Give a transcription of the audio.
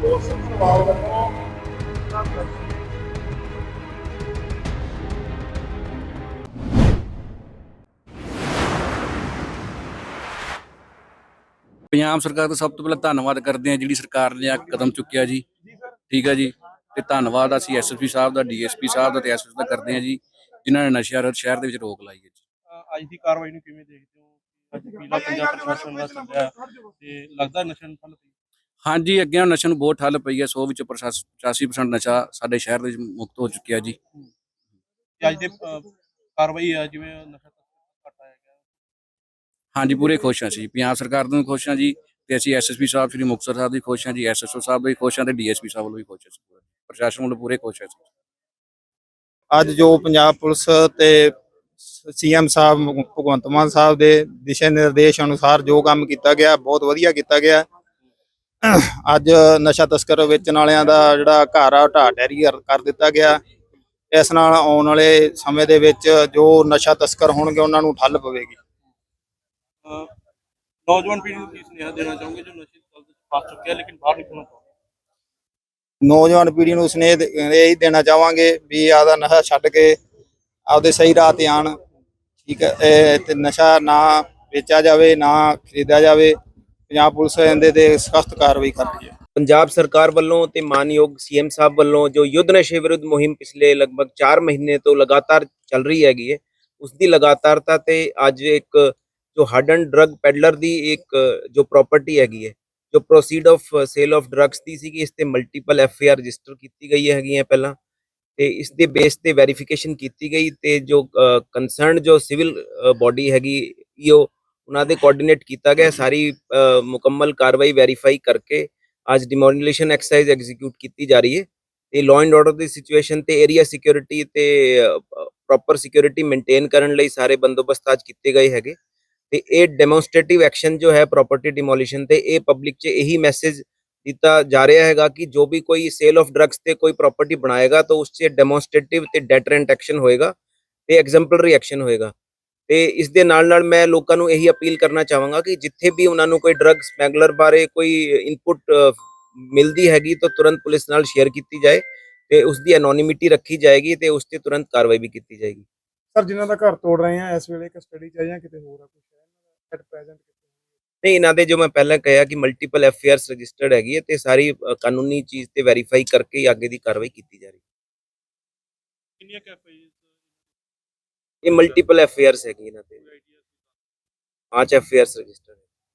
Força de Laura, nome, na frente. Punjab ਸਰਕਾਰ ਦਾ ਸਭ ਤੋਂ ਪਹਿਲਾਂ ਧੰਨਵਾਦ ਕਰਦੇ ਹਾਂ ਜਿਹੜੀ ਸਰਕਾਰ ਨੇ ਆ ਕਦਮ ਚੁੱਕਿਆ ਜੀ। ਠੀਕ ਹੈ ਜੀ। ਤੇ ਧੰਨਵਾਦ ਅਸੀਂ ਐਸਐਸਪੀ ਸਾਹਿਬ ਦਾ ਡੀਐਸਪੀ ਸਾਹਿਬ ਦਾ ਤੇ ਐਸਐਸ ਦਾ ਕਰਦੇ ਹਾਂ ਜੀ ਜਿਨ੍ਹਾਂ ਨੇ ਨਸ਼ਿਆਂ ਵਿਰੁੱਧ ਸ਼ਹਿਰ ਦੇ ਵਿੱਚ ਰੋਕ ਲਾਈ ਹੈ ਜੀ। ਅੱਜ ਦੀ ਕਾਰਵਾਈ ਨੂੰ ਕਿਵੇਂ ਦੇਖਦੇ ਹੋ? ਅੱਜ ਪੀਲਾ ਪੰਜਾਬ ਪ੍ਰਸ਼ਾਸਨ ਦਾ ਸੱਦਿਆ ਤੇ ਲੱਗਦਾ ਨਸ਼ਾ ਪਈ? ਹਾਂਜੀ ਅੱਗੇ ਨਸ਼ੇ ਨੂੰ ਬਹੁਤ ਠੱਲ ਪਈ ਹੈ 100 ਵਿੱਚ 85% ਨਸ਼ਾ ਸਾਡੇ ਸ਼ਹਿਰ ਦੇ ਵਿੱਚ ਮੁਕਤ ਹੋ ਚੁੱਕਿਆ ਜੀ। ਅੱਜ ਦੇ ਕਾਰਵਾਈ ਆ ਜਿਵੇਂ ਨਸ਼ਾ ਤਸਕਰ ਘਟ ਆਇਆ ਗਿਆ ਹਾਂਜੀ, ਪੂਰੇ ਖੁਸ਼ ਹਾਂ ਅਸੀਂ ਪੰਜਾਬ ਸਰਕਾਰ ਤੋਂ ਵੀ ਖੁਸ਼ ਹਾਂ ਜੀ ਤੇ ਅਸੀਂ ਐਸਐਸਪੀ ਸਾਹਿਬ, ਸ੍ਰੀ ਮੁਕਤਸਰ ਸਾਹਿਬ ਦੀ ਖੁਸ਼ ਹਾਂ ਜੀ। ਐਸਐਸਓ ਸਾਹਿਬ ਵੀ ਖੁਸ਼ ਹਾਂ ਤੇ ਡੀਐਸਪੀ ਸਾਹਿਬ ਵੱਲੋਂ ਵੀ ਖੁਸ਼ ਹਾਂ ਪ੍ਰਸ਼ਾਸਨ ਵੱਲੋਂ ਪੂਰੇ ਖੁਸ਼ ਹਾਂ ਅੱਜ ਜੋ ਪੰਜਾਬ ਪੁਲਿਸ ਤੇ ਸੀਐਮ ਸਾਹਿਬ, ਭਗਵੰਤ ਮਾਨ ਸਾਹਿਬ ਦੇ ਦਿਸ਼ਾ ਨਿਰਦੇਸ਼ ਅਨੁਸਾਰ ਜੋ ਕੰਮ ਕੀਤਾ ਗਿਆ, ਬਹੁਤ ਵਧੀਆ ਕੀਤਾ ਗਿਆ। ਅੱਜ ਨਸ਼ਾ ਤਸਕਰ ਵੇਚਣ ਵਾਲਿਆਂ ਦਾ ਜਿਹੜਾ ਘਰ ਆ ਢਾਹ ਢਹਿਰੀ ਕਰ- ਕਰ ਦਿੱਤਾ ਗਿਆ। ਇਸ ਨਾਲ ਆਉਣ ਵਾਲੇ ਸਮੇਂ ਦੇ ਵਿੱਚ ਜੋ ਨਸ਼ਾ ਤਸਕਰ ਹੋਣਗੇ, ਉਹਨਾਂ ਨੂੰ ਠੱਲ ਪਵੇਗੀ। ਨੌਜਵਾਨ ਪੀੜ੍ਹੀ ਨੂੰ ਕੀ ਸੁਨੇਹਾ ਦੇਣਾ ਚਾਹੋਗੇ ਜੋ ਨਸ਼ੇ ਦੀ ਦਲਦਲ ਚ ਫਸ ਚੁੱਕਿਆ ਲੇਕਿਨ ਬਾਹਰ ਨਿਕਲਣਾ ਚਾਹੁੰਦਾ ਨੌਜਵਾਨ ਪੀੜ੍ਹੀ ਨੂੰ ਸਨੇਹ ਦੇ- ਇਹ ਦੇਣਾ ਚਾਹਾਂਗੇ ਵੀ ਆਦਾ ਨਸ਼ਾ ਛੱਡ ਕੇ ਆਪਦੇ ਸਹੀ ਰਾਹ ਤੇ ਆਣ ਠੀਕ ਹੈ ਇਹ ਤੇ ਨਸ਼ਾ ਨਾ ਵੇਚਿਆ ਜਾਵੇ ਨਾ ਖਰੀਦਿਆ ਜਾਵੇ। ਪੰਜਾਬ ਪੁਲਿਸ ਇਹਦੇ ਤੇ ਸਖਤ ਕਾਰਵਾਈ ਕਰ ਰਹੀ ਹੈ। ਪੰਜਾਬ ਸਰਕਾਰ ਵੱਲੋਂ ਤੇ ਮਾਨਯੋਗ ਸੀਐਮ ਸਾਹਿਬ ਵੱਲੋਂ ਜੋ ਯੁੱਧ ਨਸ਼ੇ ਵਿਰੁੱਧ ਮੁਹਿੰਮ ਪਿਛਲੇ ਲਗਭਗ 4 ਮਹੀਨੇ ਤੋਂ ਲਗਾਤਾਰ ਚੱਲ ਰਹੀ ਹੈਗੀ ਹੈ ਉਸ ਦੀ ਲਗਾਤਾਰਤਾ ਤੇ ਅੱਜ ਇੱਕ ਜੋ ਹਾਰਡਨ ਡਰੱਗ ਪੈਡਲਰ ਦੀ ਇੱਕ, ਜੋ ਪ੍ਰਾਪਰਟੀ ਹੈਗੀ ਹੈ, ਜੋ proceed of sale of drugs ਦੀ ਸੀਗੀ, ਇਸ ਤੇ multiple F I R register ਕੀਤੀ ਗਈ ਹੈਗੀਆਂ ਪਹਿਲਾਂ, ਤੇ ਇਸ ਦੇ ਬੇਸ ਤੇ ਵੈਰੀਫਿਕੇਸ਼ਨ ਕੀਤੀ ਗਈ ਤੇ ਜੋ ਕੰਸਰਨ ਜੋ ਸਿਵਲ ਬਾਡੀ ਹੈਗੀ ਈਓ ਉਹਨਾਂ ਦੇ ਕੋਆਰਡੀਨੇਟ ਕੀਤਾ ਗਿਆ, ਸਾਰੀ ਮੁਕੰਮਲ ਕਾਰਵਾਈ ਵੈਰੀਫਾਈ ਕਰਕੇ ਅੱਜ ਡਿਮੋਲਿਸ਼ਨ ਐਕਸਰਸਾਈਜ਼ ਐਗਜ਼ੀਕਿਊਟ ਕੀਤੀ ਜਾ ਰਹੀ ਹੈ, ਤੇ ਲਾਅ ਐਂਡ ਆਰਡਰ ਦੀ ਸਿਚੁਏਸ਼ਨ ਤੇ ਏਰੀਆ ਸਿਕਿਉਰਿਟੀ ਤੇ ਪ੍ਰੋਪਰ ਸਿਕਿਉਰਿਟੀ ਮੇਨਟੇਨ ਕਰਨ ਲਈ ਸਾਰੇ ਬੰਦੋਬਸਤ ਅੱਜ ਕੀਤੇ ਗਏ ਹੈਗੇ। ਤੇ ਇਹ ਡੈਮੋਨਸਟ੍ਰੇਟਿਵ ਐਕਸ਼ਨ ਜੋ ਹੈ ਪ੍ਰਾਪਰਟੀ ਡਿਮੋਲਿਸ਼ਨ ਤੇ ਇਹ ਪਬਲਿਕ 'ਚ ਇਹੀ ਮੈਸੇਜ ਦਿੱਤਾ ਜਾ ਰਿਹਾ ਹੈਗਾ ਕਿ ਜੋ ਵੀ ਕੋਈ ਸੇਲ ਆਫ ਡਰੱਗਸ ਤੇ ਕੋਈ ਪ੍ਰਾਪਰਟੀ ਬਣਾਏਗਾ ਤਾਂ ਉਸ 'ਚ ਡੈਮੋਨਸਟ੍ਰੇਟਿਵ ਤੇ ਡੈਟਰੈਂਟ ਐਕਸ਼ਨ ਹੋਏਗਾ ਤੇ ਐਗਜ਼ੈਂਪਲਰੀ ਐਕਸ਼ਨ ਹੋਏਗਾ। ਤੇ ਇਸ ਦੇ ਨਾਲ ਨਾਲ ਮੈਂ ਲੋਕਾਂ ਨੂੰ ਇਹੀ ਅਪੀਲ ਕਰਨਾ ਚਾਹਾਂਗਾ ਕਿ ਜਿੱਥੇ ਵੀ ਉਹਨਾਂ ਨੂੰ ਕੋਈ ਡਰੱਗ ਸਮੈਗਲਰ ਬਾਰੇ ਕੋਈ ਇਨਪੁਟ ਮਿਲਦੀ ਹੈਗੀ ਤਾਂ ਤੁਰੰਤ ਪੁਲਿਸ ਨਾਲ ਸ਼ੇਅਰ ਕੀਤੀ ਜਾਏ ਤੇ ਉਸ ਦੀ ਐਨੋਨਿਮਿਟੀ ਰੱਖੀ ਜਾਏਗੀ ਤੇ ਉਸ ਤੇ ਤੁਰੰਤ ਕਾਰਵਾਈ ਵੀ ਕੀਤੀ ਜਾਏਗੀ। ਸਰ, ਜਿਨ੍ਹਾਂ ਦਾ ਘਰ ਤੋੜ ਰਹੇ ਆ ਇਸ ਵੇਲੇ ਕਸਟਡੀ ਚ ਆ ਜਾਂ ਕਿਤੇ ਹੋਰ ਆ ਕੁਝ ਐਟ ਪ੍ਰੈਜ਼ੈਂਟ ਨਹੀਂ ਇਹਨਾਂ ਦੇ ਜੋ ਮੈਂ ਪਹਿਲਾਂ ਕਿਹਾ ਕਿ ਮਲਟੀਪਲ ਐਫ ਆਰਸ ਰਜਿਸਟਰਡ ਹੈਗੀ ਹੈ ਤੇ ਸਾਰੀ ਅ, ਕਾਨੂੰਨੀ ਚੀਜ਼ ਤੇ ਵੈਰੀਫਾਈ ਕਰਕੇ ਹੀ ਅੱਗੇ ਦੀ ਕਾਰਵਾਈ ਕੀਤੀ ਜਾ ਰਹੀ ਹੈ। ਕਿੰਨੀਆਂ ਕੈਫੇ ਇਹ ਮਲਟੀਪਲ ਐਫ ਆਰਸ ਹੈਗੀ ਇਹਨਾਂ ਤੇ ਆਰਸ ਪਾਂਚ ਐਫ ਆਰਸ ਰਜਿਸਟਰਡ